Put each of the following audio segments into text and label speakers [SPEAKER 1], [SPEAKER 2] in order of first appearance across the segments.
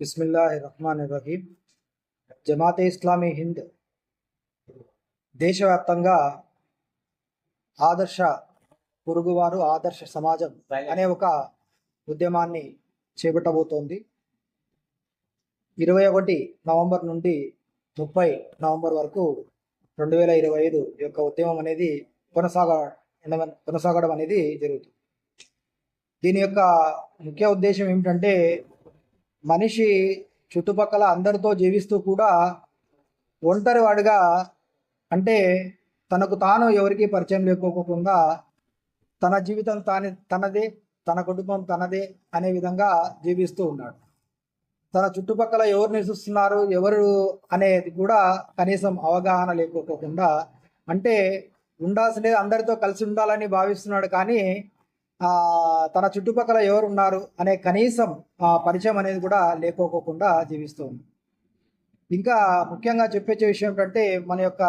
[SPEAKER 1] బిస్మిల్లాహ్ రహమాన్ రహీం జమాతే ఇస్లామీ హింద్. దేశవ్యాప్తంగా ఆదర్శ పొరుగువారు ఆదర్శ సమాజం అనే ఒక ఉద్యమాన్ని చేపట్టబోతోంది. ఇరవై ఒకటి నవంబర్ నుండి ముప్పై నవంబర్ వరకు రెండు వేల ఇరవై ఐదు యొక్క ఉద్యమం అనేది కొనసాగ కొనసాగడం అనేది జరుగుతుంది. దీని యొక్క ముఖ్య ఉద్దేశం ఏమిటంటే మనిషి చుట్టుపక్కల అందరితో జీవిస్తూ కూడా ఒంటరివాడిగా అంటే తనకు తాను ఎవరికి పరిచయం లేకోకుండా తన జీవితం తాని తనదే తన కుటుంబం తనదే అనే విధంగా జీవిస్తూ ఉన్నాడు. తన చుట్టుపక్కల ఎవరు నివసిస్తున్నారు ఎవరు అనేది కూడా కనీసం అవగాహన లేకపోకుండా అంటే ఉండాల్సినది అందరితో కలిసి ఉండాలని భావిస్తున్నాడు కానీ తన చుట్టుపక్కల ఎవరు ఉన్నారు అనే కనీసం ఆ, పరిచయం అనేది కూడా లేకోకుండా జీవిస్తూ ఉంది. ఇంకా ముఖ్యంగా చెప్పొచ్చే విషయం ఏంటంటే మన యొక్క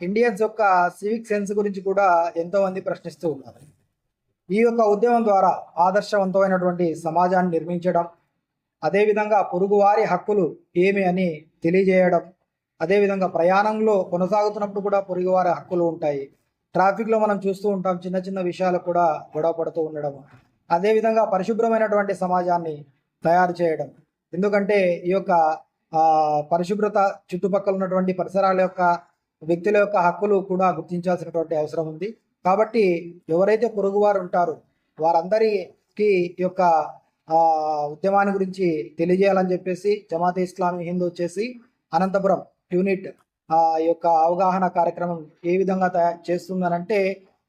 [SPEAKER 1] ఇండియన్స్ యొక్క సివిక్ సెన్స్ గురించి కూడా ఎంతోమంది ప్రశ్నిస్తూ ఉన్నారు. ఈ యొక్క ఉద్యమం ద్వారా ఆదర్శవంతమైనటువంటి సమాజాన్ని నిర్మించడం అదేవిధంగా పొరుగువారి హక్కులు ఏమి అని తెలియజేయడం అదేవిధంగా ప్రయాణంలో కొనసాగుతున్నప్పుడు కూడా పొరుగువారి హక్కులు ఉంటాయి. ట్రాఫిక్లో మనం చూస్తూ ఉంటాం చిన్న చిన్న విషయాలు కూడా గొడవ పడుతూ ఉండడం. అదేవిధంగా పరిశుభ్రమైనటువంటి సమాజాన్ని తయారు చేయడం. ఎందుకంటే ఈ యొక్క పరిశుభ్రత చుట్టుపక్కల ఉన్నటువంటి పరిసరాల యొక్క వ్యక్తుల యొక్క హక్కులు కూడా గుర్తించాల్సినటువంటి అవసరం ఉంది. కాబట్టి ఎవరైతే పొరుగువారు ఉంటారో వారందరికీ ఈ యొక్క ఉద్యమాన్ని గురించి తెలియజేయాలని చెప్పేసి జమాతే ఇస్లామీ హిందూ వచ్చేసి అనంతపురం యూనిట్ ఆ ఈ యొక్క అవగాహన కార్యక్రమం ఏ విధంగా తయారు చేస్తుందనంటే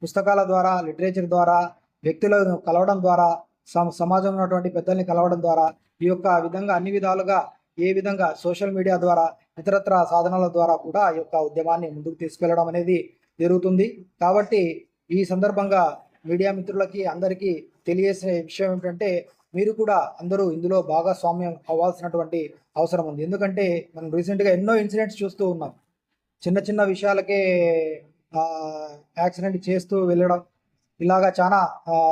[SPEAKER 1] పుస్తకాల ద్వారా లిటరేచర్ ద్వారా వ్యక్తులను కలవడం ద్వారా సమ- సమాజంలో ఉన్నటువంటి పెద్దల్ని కలవడం ద్వారా ఈ యొక్క విధంగా అన్ని విధాలుగా ఏ విధంగా సోషల్ మీడియా ద్వారా ఇతరత్ర సాధనాల ద్వారా కూడా ఈ యొక్క ఉద్యమాన్ని ముందుకు తీసుకెళ్ళడం అనేది జరుగుతుంది. కాబట్టి ఈ సందర్భంగా మీడియా మిత్రులకి అందరికీ తెలియజేసే విషయం ఏమిటంటే మీరు కూడా అందరూ ఇందులో భాగస్వామ్యం అవ్వాల్సినటువంటి అవసరం ఉంది. ఎందుకంటే మనం రీసెంట్గా ఎన్నో ఇన్సిడెంట్స్ చూస్తూ ఉన్నాం. చిన్న చిన్న విషయాలకే యాక్సిడెంట్ చేస్తూ వెళ్ళడం ఇలాగా చాలా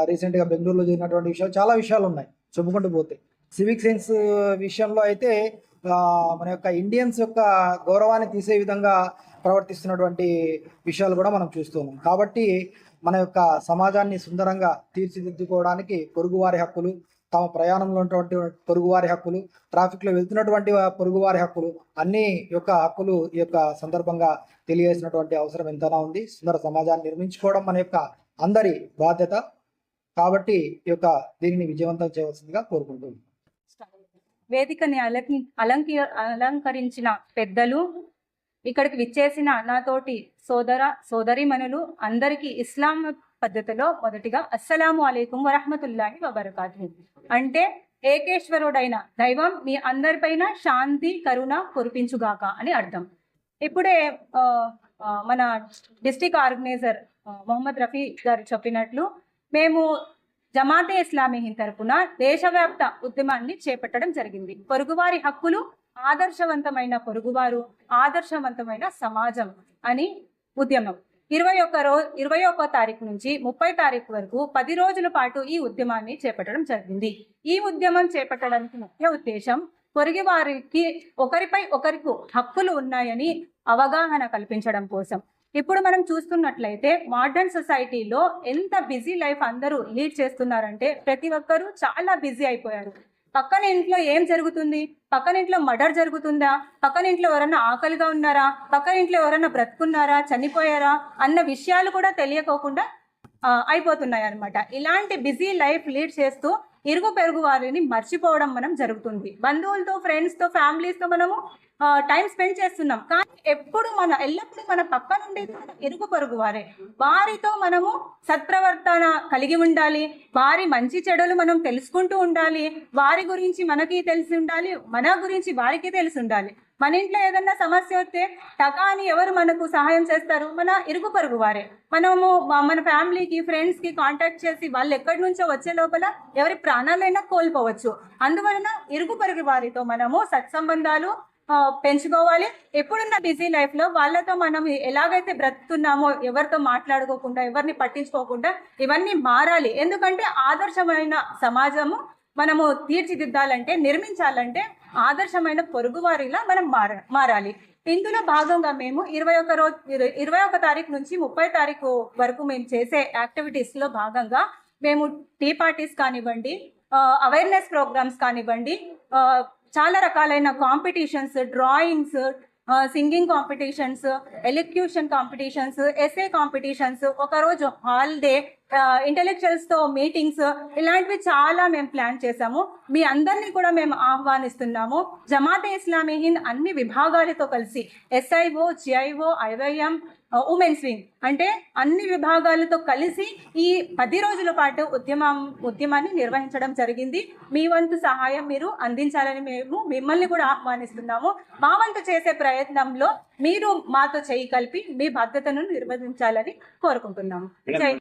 [SPEAKER 1] రీసెంట్గా బెంగళూరులో జరిగినటువంటి విషయాలు చాలా విషయాలు ఉన్నాయి చెప్పుకుంటూ పోతే. సివిక్ సెన్స్ విషయంలో అయితే మన యొక్క ఇండియన్స్ యొక్క గౌరవాన్ని తీసే విధంగా ప్రవర్తిస్తున్నటువంటి విషయాలు కూడా మనం చూస్తున్నాం కాబట్టి మన యొక్క సమాజాన్ని సుందరంగా తీర్చిదిద్దుకోవడానికి పొరుగువారి హక్కులు తమ ప్రయాణంలో ఉన్నటువంటి పొరుగువారి హక్కులు ట్రాఫిక్లో వెళ్తున్నటువంటి పొరుగువారి హక్కులు అన్ని యొక్క హక్కులు ఈ యొక్క సందర్భంగా తెలియజేసినటువంటి అవసరం ఎంతైనా ఉంది. సుందర సమాజాన్ని నిర్మించుకోవడం మన యొక్క అందరి బాధ్యత. కాబట్టి ఈ యొక్క దీనిని విజయవంతం చేయవలసిందిగా కోరుకుంటుంది
[SPEAKER 2] వేదికని అలంకి అలంకి అలంకరించిన పెద్దలు ఇక్కడికి విచ్చేసిన నాతోటి సోదర సోదరిమణులు అందరికీ ఇస్లాం పద్ధతిలో మొదటిగా అస్సలాము అలైకుం వరహమతుల్లాహి వబర్కాతు అంటే ఏకేశ్వరుడైన దైవం మీ అందరిపైన శాంతి కరుణ కురిపించుగాక అని అర్థం. ఇప్పుడే మన డిస్టిక్ ఆర్గనైజర్ మొహమ్మద్ రఫీ గారు చెప్పినట్లు మేము జమాతే ఇస్లామీ హింద్ తరపున దేశవ్యాప్త ఉద్యమాన్ని చేపట్టడం జరిగింది. పొరుగువారి హక్కులు ఆదర్శవంతమైన పొరుగువారు ఆదర్శవంతమైన సమాజం అని ఉద్యమం. ఇరవై ఒక్క రోజు ఇరవై ఒక్క తారీఖు నుంచి ముప్పై తారీఖు వరకు పది రోజుల పాటు ఈ ఉద్యమాన్ని చేపట్టడం జరిగింది. ఈ ఉద్యమం చేపట్టడానికి ముఖ్య ఉద్దేశం పొరుగు వారికి ఒకరిపై ఒకరికి హక్కులు ఉన్నాయని అవగాహన కల్పించడం కోసం. ఇప్పుడు మనం చూస్తున్నట్లయితే మోడర్న్ సొసైటీలో ఎంత బిజీ లైఫ్ అందరూ లీడ్ చేస్తున్నారంటే ప్రతి ఒక్కరూ చాలా బిజీ అయిపోయారు. పక్కన ఇంట్లో ఏం జరుగుతుంది? పక్కన ఇంట్లో మర్డర్ జరుగుతుందా? పక్కన ఇంట్లో ఎవరైనా ఆకలిగా ఉన్నారా? పక్కన ఇంట్లో ఎవరైనా బ్రతుకున్నారా? చనిపోయారా? అన్న విషయాలు కూడా తెలియకోకుండా అయిపోతున్నాయి అనమాట ఇలాంటి బిజీ లైఫ్ లీడ్ చేస్తూ ఇరుగు పెరుగు వారిని మర్చిపోవడం మనం జరుగుతుంది. బంధువులతో ఫ్రెండ్స్తో ఫ్యామిలీస్తో మనము టైం స్పెండ్ చేస్తున్నాం. కానీ ఎప్పుడు మన ఎల్లప్పుడూ మన పక్క నుండి ఇరుగు పొరుగు వారే. వారితో మనము సత్ప్రవర్తన కలిగి ఉండాలి. వారి మంచి చెడులు మనం తెలుసుకుంటూ ఉండాలి. వారి గురించి మనకి తెలిసి ఉండాలి. మన గురించి వారికి తెలిసి ఉండాలి. మన ఇంట్లో ఏదన్నా సమస్య వస్తే టకా అని ఎవరు మనకు సహాయం చేస్తారు? మన ఇరుగు పొరుగు వారే. మనము మన ఫ్యామిలీకి ఫ్రెండ్స్కి కాంటాక్ట్ చేసి వాళ్ళు ఎక్కడి నుంచో వచ్చే లోపల ఎవరి ప్రాణాలైనా కోల్పోవచ్చు. అందువలన ఇరుగు పొరుగు వారితో మనము సత్సంబంధాలు పెంచుకోవాలి. ఎప్పుడున్న బిజీ లైఫ్లో వాళ్ళతో మనం ఎలాగైతే బ్రతుకుతున్నామో ఎవరితో మాట్లాడుకోకుండా ఎవరిని పట్టించుకోకుండా ఇవన్నీ మారాలి. ఎందుకంటే ఆదర్శమైన సమాజము మనము తీర్చిదిద్దాలంటే నిర్మించాలంటే ఆదర్శమైన పొరుగువారిలా మనం మార మారాలి. ఇందులో భాగంగా మేము ఇరవై ఒక రోజు ఇరవై ఒక తారీఖు నుంచి ముప్పై తారీఖు వరకు మేము చేసే యాక్టివిటీస్లో భాగంగా మేము టీ పార్టీస్ కానివ్వండి అవేర్నెస్ ప్రోగ్రామ్స్ కానివ్వండి చాలా రకాలైన competitions drawings singing competitions elocution competitions essay competitions ఒకరోజు హాలిడే ఇంటెలెక్చువల్స్తో మీటింగ్స్ ఇలాంటివి చాలా మేము ప్లాన్ చేశాము. మీ అందరినీ కూడా మేము ఆహ్వానిస్తున్నాము. జమాతే ఇస్లామీ హింద్ అన్ని విభాగాలతో కలిసి SIO GIO IYM women's wing అంటే అన్ని విభాగాలతో కలిసి ఈ పది రోజుల పాటు ఉద్యమం ఉద్యమాన్ని నిర్వహించడం జరిగింది. మీ వంతు సహాయం మీరు అందించాలని మేము మిమ్మల్ని కూడా ఆహ్వానిస్తున్నాము. మా వంతు చేసే ప్రయత్నంలో మీరు మాతో చేయి కలిపి మీ బాధ్యతను నిర్వహించాలని కోరుకుంటున్నాము. జై